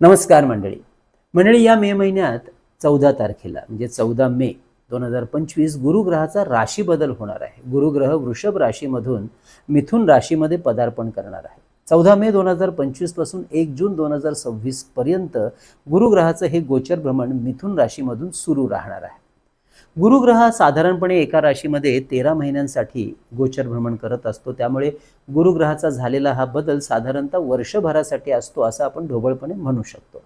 नमस्कार मंडळी. मंडळी या मे महिन्यात चौदा तारखेला म्हणजे चौदा मे दोन हजार पंचवीस गुरुग्रहाचा राशी बदल होणार आहे. गुरुग्रह वृषभ राशीमधून मिथुन राशीमध्ये पदार्पण करणार आहे. चौदा मे दोन हजार पंचवीसपासून एक जून दोन हजार सव्वीस पर्यंत गुरुग्रहाचं हे गोचर भ्रमण मिथुन राशीमधून सुरू राहणार आहे. गुरुग्रह हा साधारणपणे एका राशीमध्ये तेरा महिन्यांसाठी गोचर भ्रमण करत असतो. त्यामुळे गुरुग्रहाचा झालेला हा बदल साधारणतः वर्षभरासाठी असतो असं आपण ढोबळपणे म्हणू शकतो.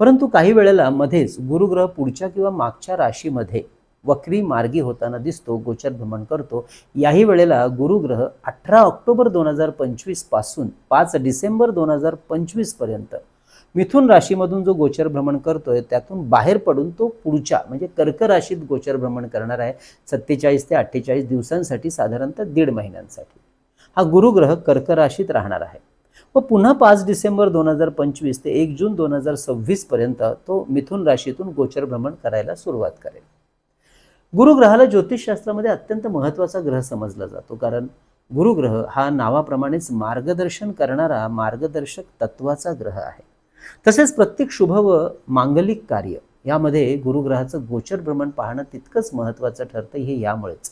परंतु काही वेळेला मध्येच गुरुग्रह पुढच्या किंवा मागच्या राशीमध्ये वक्री मार्गी होताना दिसतो गोचर भ्रमण करतो. याही वेळेला गुरुग्रह अठरा ऑक्टोबर दोन हजार पंचवीसपासून पाच डिसेंबर दोन हजार पंचवीसपर्यंत मिथुन राशीमधून जो गोचर भ्रमण करतोय त्यातून बाहेर पडून तो पुढच्या म्हणजे कर्क राशीत गोचर भ्रमण करणार आहे सत्तेचाळीस ते अठ्ठेचाळीस दिवसांसाठी साधारणतः दीड महिन्यांसाठी. हा गुरुग्रह कर्क राशीत राहणार आहे. व पुन्हा पाच डिसेंबर दोन हजार पंचवीस ते एक जून दोन हजार सव्वीस पर्यंत तो मिथुन राशीतून गोचर भ्रमण करायला सुरुवात करेल. गुरुग्रहाला ज्योतिषशास्त्रामध्ये अत्यंत महत्त्वाचा ग्रह समजला जातो कारण गुरुग्रह हा नावाप्रमाणेच मार्गदर्शन करणारा मार्गदर्शक तत्वाचा ग्रह आहे. तसेच प्रत्येक शुभ व मांगलिक कार्य यामध्ये गुरुग्रहाचं गोचर भ्रमण पाहणं तितकंच महत्त्वाचं ठरतं हे यामुळेच.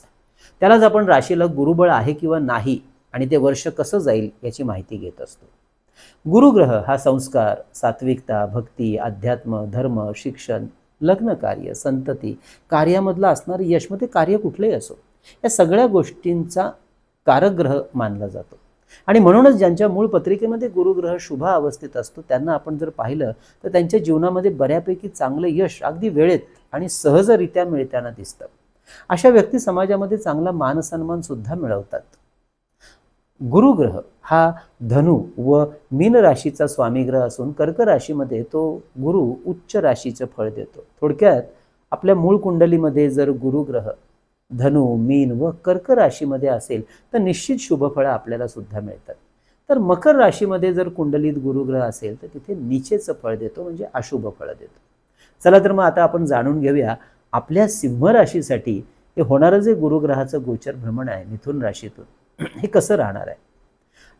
त्यालाच आपण राशीला गुरुबळ आहे किंवा नाही आणि ते वर्ष कसं जाईल याची माहिती घेत असतो. गुरुग्रह हा संस्कार सात्विकता भक्ती अध्यात्म धर्म शिक्षण लग्न कार्य संतती कार्यामधलं असणारं यश मग ते कार्य कुठलंही असो या सगळ्या गोष्टींचा कारग्रह मानला जातो. आणि म्हणूनच ज्यांच्या मूळ पत्रिकेमध्ये गुरुग्रह शुभ अवस्थेत असतो त्यांना आपण जर पाहिलं तर त्यांच्या जीवनामध्ये बऱ्यापैकी चांगलं यश अगदी वेळेत आणि सहजरित्या मिळताना दिसतं. अशा व्यक्ती समाजामध्ये चांगला मानसन्मान सुद्धा मिळवतात. गुरुग्रह हा धनु व मीन राशीचा स्वामीग्रह असून कर्क राशीमध्ये तो गुरु उच्च राशीचं फळ देतो. थोडक्यात आपल्या मूळ कुंडलीमध्ये जर गुरुग्रह धनु मीन व कर्क राशीमध्ये असेल तर निश्चित शुभफळं आपल्याला सुद्धा मिळतात. तर मकर राशीमध्ये जर कुंडलीत गुरुग्रह असेल तर तिथे निचेचं फळ देतो म्हणजे अशुभ फळं देतो. चला तर मग आता आपण जाणून घेऊया आपल्या सिंह राशीसाठी हे होणारं जे गुरुग्रहाचं गोचर भ्रमण आहे मिथुन राशीतून हे कसं राहणार आहे?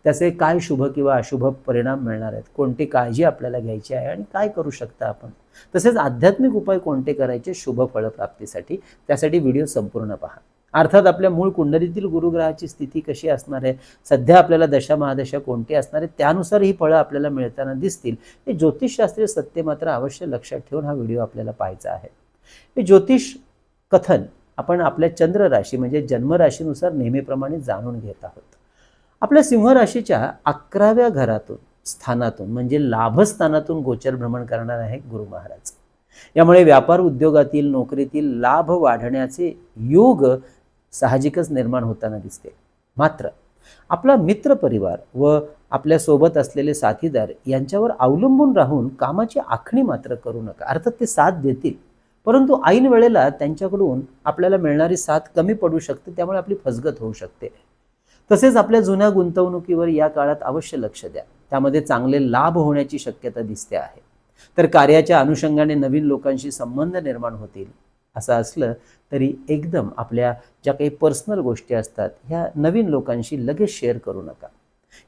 त्याचे काय शुभ किंवा अशुभ परिणाम मिळणार आहेत? कोणती काळजी आपल्याला घ्यायची आहे आणि काय करू शकता आपण? तसेच आध्यात्मिक उपाय कोणते करायचे? शुभ फळप्राप्तीसाठी. त्यासाठी व्हिडिओ संपूर्ण पहा. अर्थात आपल्या मूळ कुंडलीतील गुरुग्रहाची स्थिती कशी असणार आहे? सध्या आपल्याला दशा महादशा कोणती असणार आहे त्यानुसार ही फळं आपल्याला मिळताना दिसतील. हे ज्योतिषशास्त्रीय सत्य मात्र अवश्य लक्षात ठेवून हा व्हिडिओ आपल्याला पाहायचा आहे. हे ज्योतिष कथन आपण आपल्या चंद्र राशी म्हणजे जन्मराशीनुसार नेहमीप्रमाणे जाणून घेत आहोत. आपल्या सिंह राशीच्या अकराव्या घरातून स्थानातून म्हणजे लाभस्थानातून गोचर भ्रमण करणार आहे गुरु महाराज. यामुळे व्यापार उद्योगातील नोकरीतील लाभ वाढण्याचे योग साहजिकच निर्माण होताना दिसते. मात्र आपला मित्र परिवार व आपल्यासोबत असलेले साथीदार यांच्यावर अवलंबून राहून कामाची आखणी मात्र करू नका. अर्थात ते साथ देतील. परंतु ऐन वेळेला त्यांच्याकडून आपल्याला मिळणारी साथ कमी पडू शकते त्यामुळे आपली फसगत होऊ शकते. तसेच आपल्या जुन्या गुंतवणुकीवर या काळात अवश्य लक्ष द्या. त्यामध्ये चांगले लाभ होण्याची शक्यता दिसते आहे. तर कार्याच्या अनुषंगाने नवीन लोकांशी संबंध निर्माण होतील असं असलं तरी एकदम आपल्या ज्या काही पर्सनल गोष्टी असतात ह्या नवीन लोकांशी लगेच शेअर करू नका.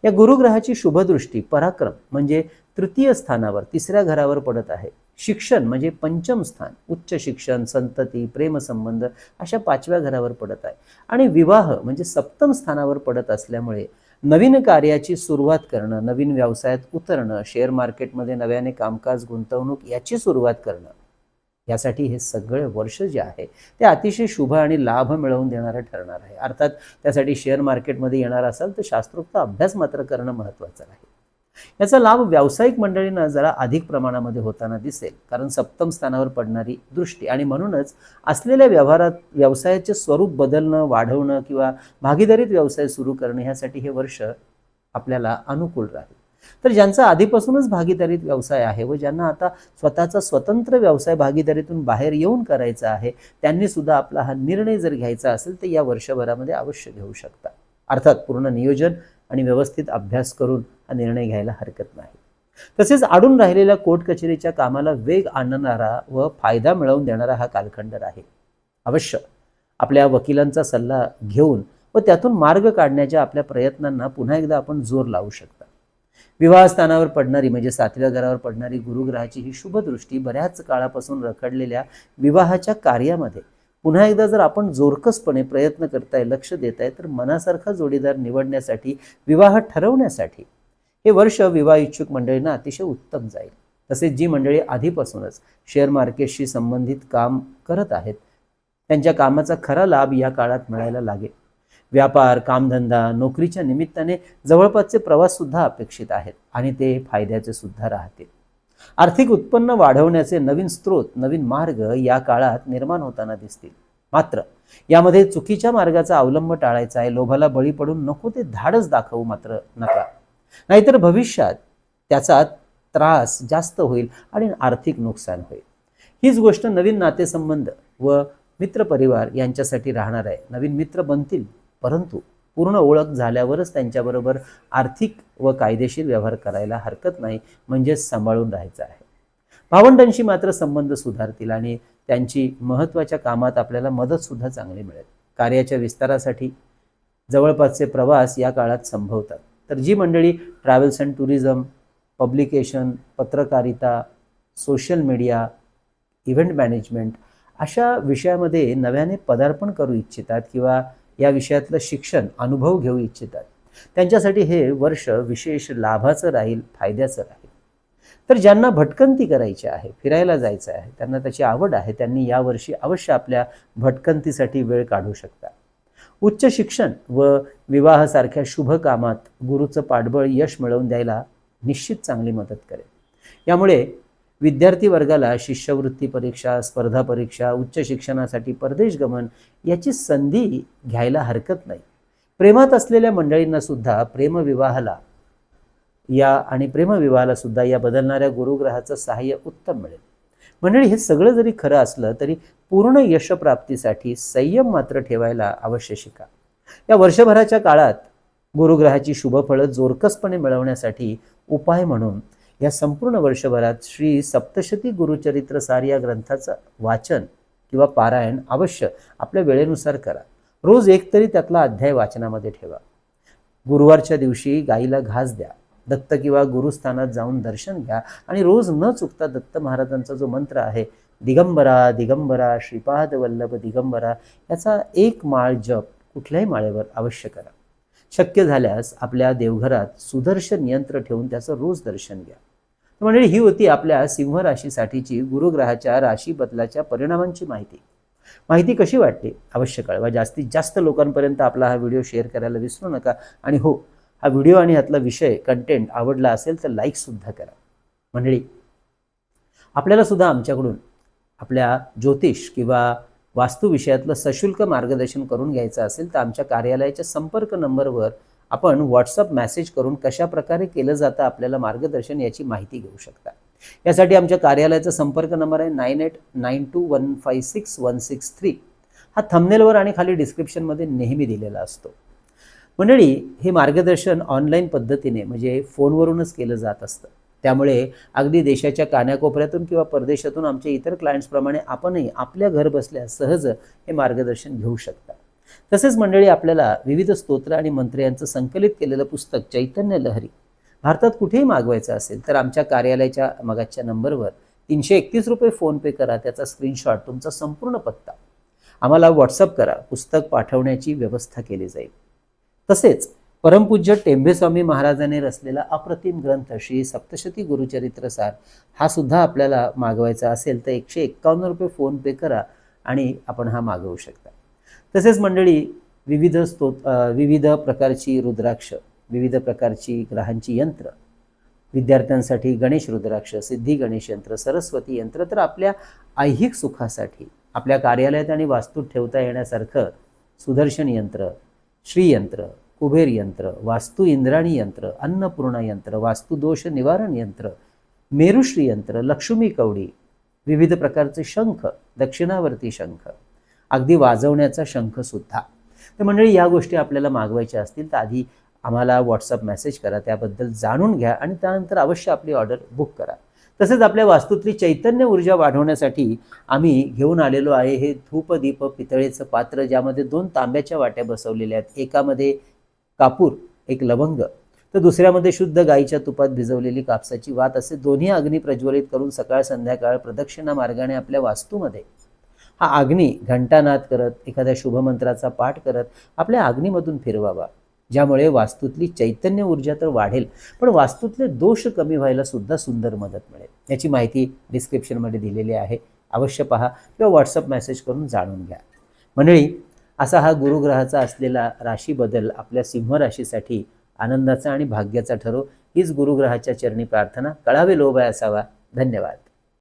या गुरुग्रहाची शुभदृष्टी पराक्रम म्हणजे तृतीय स्थानावर तिसऱ्या घरावर पडत आहे. शिक्षण म्हणजे पंचम स्थान उच्च शिक्षण संतती प्रेमसंबंध अशा पाचव्या घरावर पडत आहे. आणि विवाह म्हणजे सप्तम स्थानावर पडत असल्यामुळे नवीन कार्याची सुरुवात करणं नवीन व्यवसायात उतरणं शेअर मार्केटमध्ये नव्याने कामकाज गुंतवणूक याची सुरुवात करणं यासाठी हे सगळे वर्ष जे आहे ते अतिशय शुभ आणि लाभ मिळवून देणारं ठरणार आहे. अर्थात त्यासाठी शेअर मार्केटमध्ये येणार असाल तर शास्त्रोक्त अभ्यास मात्र करणं महत्त्वाचं आहे. याचा लाभ व्यावसायिक मंडळींना जरा अधिक प्रमाणामध्ये होताना दिसेल कारण सप्तम स्थानावर पडणारी दृष्टी. आणि म्हणूनच असलेल्या व्यवहारात व्यवसायाचे स्वरूप बदलणं वाढवणं किंवा भागीदारीत व्यवसाय सुरू करणं ह्यासाठी हे वर्ष आपल्याला अनुकूल राहील. तर ज्यांचा आधीपासूनच भागीदारीत व्यवसाय आहे व ज्यांना आता स्वतःचा स्वतंत्र व्यवसाय भागीदारीतून बाहेर येऊन करायचा आहे त्यांनी सुद्धा आपला हा निर्णय जर घ्यायचा असेल तर या वर्षभरामध्ये अवश्य घेऊ शकता. अर्थात पूर्ण नियोजन आणि व्यवस्थित अभ्यास करून हा निर्णय घ्यायला हरकत नाही. तसेच आडून राहिलेल्या कोर्ट कचेरीच्या कामाला वेग आणणारा व फायदा मिळवून देणारा हा कालखंड आहे अवश्य आपल्या वकिलांचा सल्ला घेऊन व त्यातून मार्ग काढण्याच्या आपल्या प्रयत्नांना पुन्हा एकदा आपण जोर लावू शकता. विवाहस्थानावर पडणारी म्हणजे सातव्या घरावर पडणारी गुरुग्रहाची ही शुभदृष्टी बऱ्याच काळापासून रखडलेल्या विवाहाच्या कार्यामध्ये पुन्हा एकदा जर आपण जोरकसपणे प्रयत्न करताय लक्ष देताय तर मनासारखा जोडीदार निवडण्यासाठी विवाह ठरवण्यासाठी हे वर्ष विवाह इच्छुक मंडळींना अतिशय उत्तम जाईल. तसेच जी मंडळी आधीपासूनच शेअर मार्केटशी संबंधित काम करत आहेत त्यांच्या कामाचा खरा लाभ या काळात मिळायला लागेल. व्यापार कामधंदा नोकरीच्या निमित्ताने जवळपासचे प्रवाससुद्धा अपेक्षित आहेत आणि ते फायद्याचे सुद्धा राहतील. आर्थिक उत्पन्न वाढवण्याचे नवीन स्रोत नवीन मार्ग या काळात निर्माण होताना दिसतील. मात्र यामध्ये चुकीच्या मार्गाचा अवलंब टाळायचा आहे लोभाला बळी पडून नको ते धाडस दाखवू मात्र नका. नाहीतर भविष्यात त्याचा त्रास जास्त होईल आणि आर्थिक नुकसान होईल. हीच गोष्ट नवीन नातेसंबंध व मित्रपरिवार यांच्यासाठी राहणार आहे. नवीन मित्र बनतील परंतु पूर्ण ओळख झाल्यावरच त्यांच्याबरोबर आर्थिक व कायदेशीर व्यवहार करायला हरकत नाही म्हणजेच सांभाळून राहायचं आहे. भावंडांशी मात्र संबंध सुधारतील आणि त्यांची महत्त्वाच्या कामात आपल्याला मदतसुद्धा चांगली मिळेल. कार्याच्या विस्तारासाठी जवळपासचे प्रवास या काळात संभवतात. तर जी मंडळी ट्रॅव्हल्स अँड टुरिझम पब्लिकेशन पत्रकारिता सोशल मीडिया इव्हेंट मॅनेजमेंट अशा विषयामध्ये नव्याने पदार्पण करू इच्छितात किंवा या विषयातलं शिक्षण अनुभव घेऊ इच्छितात. त्यांच्यासाठी हे वर्ष विशेष लाभाचं राहील फायद्याचं राहील. तर ज्यांना भटकंती करायची आहे फिरायला जायचं आहे त्यांना त्याची आवड आहे त्यांनी यावर्षी अवश्य आपल्या भटकंतीसाठी वेळ काढू शकता उच्च शिक्षण व विवाहासारख्या शुभ कामात गुरुचं पाठबळ यश मिळवून द्यायला निश्चित चांगली मदत करेल. यामुळे विद्यार्थी वर्गाला शिष्यवृत्ती परीक्षा स्पर्धा परीक्षा उच्च शिक्षणासाठी परदेश गमन याची संधी घ्यायला हरकत नाही. प्रेमात असलेल्या मंडळींना सुद्धा प्रेमविवाहाला या आणि प्रेमविवाहाला सुद्धा या बदलणाऱ्या गुरुग्रहाचं सहाय्य उत्तम मिळेल. मंडळी हे सगळं जरी खरं असलं तरी पूर्ण यशप्राप्तीसाठी संयम मात्र ठेवायला अवश्य शिका. या वर्षभराच्या काळात गुरुग्रहाची शुभफळं जोरकसपणे मिळवण्यासाठी उपाय म्हणून या संपूर्ण वर्षभरात श्री सप्तशती गुरुचरित्र सार या ग्रंथाचं वाचन किंवा पारायण अवश्य आपल्या वेळेनुसार करा. रोज एक तरी त्यातला अध्याय वाचनामध्ये ठेवा. गुरुवारच्या दिवशी गाईला घास द्या. दत्त किंवा गुरुस्थानात जाऊन दर्शन घ्या आणि रोज न चुकता दत्त महाराजांचा जो मंत्र आहे दिगंबरा दिगंबरा श्रीपाद वल्लभ दिगंबरा याचा एक माळ जप कुठल्याही माळेवर अवश्य करा. शक्य झाल्यास आपल्या देवघरात सुदर्शन यंत्र ठेवून त्याचं रोज दर्शन घ्या. म्हणजे ही होती आपल्या सिंह राशीसाठीची गुरुग्रहाच्या राशी बदलाच्या परिणामांची माहिती. माहिती कशी वाटते अवश्य कळवा. जास्तीत जास्त लोकांपर्यंत आपला हा व्हिडिओ शेअर करायला विसरू नका. आणि हो हा व्हिडिओ आणि यातला विषय कंटेंट आवडला असेल तर लाईकसुद्धा करा. मंडळी आपल्याला सुद्धा आमच्याकडून आपल्या ज्योतिष किंवा वास्तुविषयातलं सशुल्क मार्गदर्शन करून घ्यायचं असेल तर आमच्या कार्यालयाच्या संपर्क नंबरवर आपण व्हॉट्सअप मेसेज करून कशा प्रकारे केलं जातं आपल्याला मार्गदर्शन याची माहिती घेऊ शकता. यासाठी आमच्या कार्यालयाचा संपर्क नंबर आहे nine eight nine two one five six one six three. हा थंबनेलवर आणि खाली डिस्क्रिप्शनमध्ये नेहमी दिलेला असतो. मंडळी हे मार्गदर्शन ऑनलाईन पद्धतीने म्हणजे फोनवरूनच केलं जात असतं. त्यामुळे अगदी देशाच्या कान्याकोपऱ्यातून किंवा परदेशातून आमच्या इतर क्लायंट्सप्रमाणे आपणही आपल्या घर बसल्या सहज हे मार्गदर्शन घेऊ शकता. तसेच मंडळी आपल्याला विविध स्तोत्र आणि मंत्र यांचं संकलित केलेलं पुस्तक चैतन्य लहरी भारतात कुठेही मागवायचं असेल तर आमच्या कार्यालयाच्या मगाच्या नंबरवर तीनशे एकतीस रुपये फोनपे करा त्याचा स्क्रीनशॉट तुमचा संपूर्ण पत्ता. आम्हाला व्हॉट्सअप करा पुस्तक पाठवण्याची व्यवस्था केली जाईल. तसेच परमपूज्य टेंभेस्वामी महाराजांनी रचलेला अप्रतिम ग्रंथ श्री सप्तशती गुरुचरित्रसार हा सुद्धा आपल्याला मागवायचा असेल तर एकशे एक्कावन्न रुपये फोनपे करा आणि आपण हा मागवू शकता. तसेच मंडळी विविध स्तोत विविध प्रकारची रुद्राक्ष विविध प्रकारची ग्रहांची यंत्र. विद्यार्थ्यांसाठी गणेश रुद्राक्ष सिद्धी गणेश यंत्र सरस्वती यंत्र तर आपल्या ऐहिक सुखासाठी आपल्या कार्यालयात आणि वास्तूत ठेवता येण्यासारखं सुदर्शन यंत्र श्रीयंत्र कुबेर यंत्र वास्तू इंद्राणी यंत्र अन्नपूर्णा यंत्र वास्तुदोष निवारण यंत्र मेरुश्री यंत्र लक्ष्मी कवडी विविध प्रकारचे शंख दक्षिणावर्ती शंख अगदी वाजवण्याचा शंखसुद्धा तर मंडळी या गोष्टी आपल्याला मागवायच्या असतील तर आधी आम्हाला व्हॉट्सअप मेसेज करा त्याबद्दल जाणून घ्या आणि त्यानंतर अवश्य आपली ऑर्डर बुक करा. तसेच आपल्या वास्तूतली चैतन्य ऊर्जा वाढवण्यासाठी आम्ही घेऊन आलेलो आहे हे धूपदीप पितळेचं पात्र ज्यामध्ये दोन तांब्याच्या वाट्या बसवलेल्या आहेत. एकामध्ये कापूर एक लवंग. तर दुसऱ्यामध्ये शुद्ध गाईच्या तुपात भिजवलेली कापसाची वात असे दोन्ही अग्नी प्रज्वलित करून सकाळ संध्याकाळ प्रदक्षिणा मार्गाने आपल्या वास्तूमध्ये हा अग्नी घंटानाद करत एखाद्या शुभमंत्राचा पाठ करत आपल्या अग्नीमधून फिरवावा. ज्यामुळे वास्तूतली चैतन्य ऊर्जा तर वाढेल पण वास्तूतले दोष कमी व्हायला सुद्धा सुंदर मदत मिळेल. याची माहिती डिस्क्रिप्शनमध्ये दिलेली आहे. अवश्य पहा किंवा व्हॉट्सअप मेसेज करून जाणून घ्या. मंडळी असा हा गुरुग्रहाचा असलेला राशी बदल आपल्या सिंह राशीसाठी आनंदाचा आणि भाग्याचा ठरो हीच गुरुग्रहाच्या चरणी प्रार्थना. कळावे लोभाय असावा. धन्यवाद.